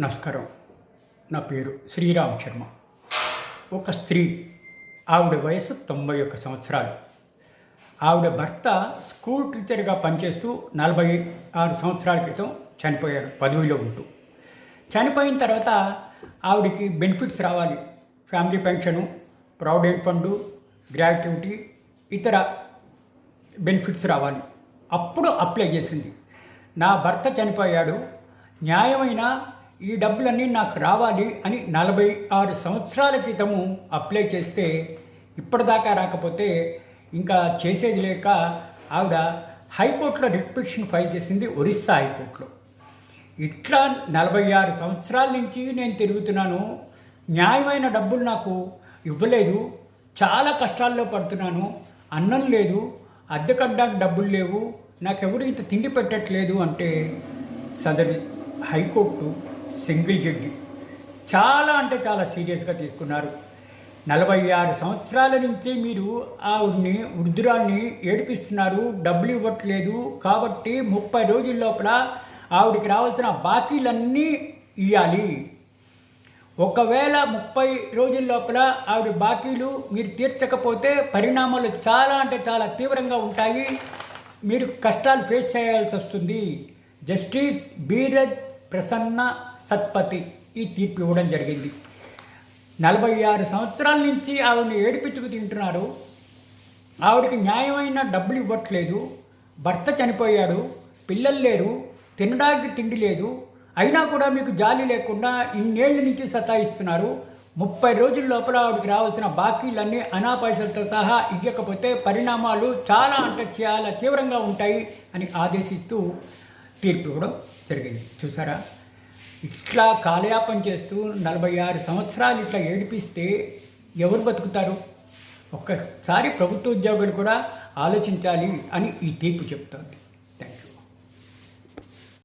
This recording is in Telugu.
నమస్కారం. నా పేరు శ్రీరామ్ శర్మ. ఒక స్త్రీ ఆవిడ వయసు తొంభై ఒక్క సంవత్సరాలు. ఆవిడ భర్త స్కూల్ టీచర్గా పనిచేస్తూ నలభై ఆరు సంవత్సరాల క్రితం చనిపోయాడు పదవిలో ఉంటూ. చనిపోయిన తర్వాత ఆవిడకి బెనిఫిట్స్ రావాలి. Family pension provident fund gratuity ఇతర బెనిఫిట్స్ రావాలి. అప్పుడు అప్లై చేసింది. నా భర్త చనిపోయాడు. న్యాయమైన ఈ డబ్బులన్నీ నాకు రావాలి అని నలభై ఆరు సంవత్సరాల క్రితము అప్లై చేస్తే ఇప్పటిదాకా రాకపోతే ఇంకా చేసేది లేక ఆవిడ హైకోర్టులో రిట్ పిటిషన్ ఫైల్ చేసింది ఒరిస్సా హైకోర్టులో. ఇట్లా నలభై ఆరు సంవత్సరాల నుంచి నేను తిరుగుతున్నాను న్యాయమైన డబ్బులు నాకు ఇవ్వలేదు చాలా కష్టాల్లో పడుతున్నాను అన్నం లేదు అద్దె కట్టడానికి డబ్బులు లేవు నాకెవరు ఇంత తిండి పెట్టట్లేదు అంటే సదరి హైకోర్టు సింగిల్ జడ్జి. చాలా అంటే చాలా సీరియస్గా తీసుకున్నారు. నలభై ఆరు సంవత్సరాల నుంచి మీరు ఆవిడ్ని వృద్ధురాల్ని ఏడిపిస్తున్నారు. డబ్బులు ఇవ్వట్లేదు. కాబట్టి ముప్పై రోజుల లోపల ఆవిడికి రావాల్సిన బాకీలన్నీ ఇవ్వాలి ఒకవేళ ముప్పై రోజుల లోపల ఆవిడ బాకీలు మీరు తీర్చకపోతే పరిణామాలు చాలా అంటే చాలా తీవ్రంగా ఉంటాయి. మీరు కష్టాలు ఫేస్ చేయాల్సి వస్తుంది. జస్టిస్ బీరజ్ ప్రసన్న సత్పతి ఈ తీర్పు ఇవ్వడం జరిగింది. నలభై ఆరు సంవత్సరాల నుంచి ఆవిడని ఏడిపించుకు తింటున్నారు. ఆవిడకి న్యాయమైన డబ్బులు ఇవ్వట్లేదు. భర్త చనిపోయాడు. పిల్లలు లేరు. తినడానికి తిండి లేదు. అయినా కూడా మీకు జాలి లేకుండా ఇన్నేళ్ళ నుంచి సతాయిస్తున్నారు. ముప్పై రోజుల లోపల ఆవిడకి రావాల్సిన బాకీలన్నీ అనా సహా ఇవ్వకపోతే పరిణామాలు చాలా అంటే చాలా తీవ్రంగా ఉంటాయి అని ఆదేశిస్తూ తీర్పు ఇవ్వడం జరిగింది. చూసారా? ఇట్లా కాలయాపన చేస్తూ నలభై ఆరు సంవత్సరాలు ఇట్లా ఏడిపిస్తే ఎవరు బతుకుతారు? ఒక్కసారి ప్రభుత్వ ఉద్యోగులు కూడా ఆలోచించాలి అని ఈ తీర్పు చెప్తోంది.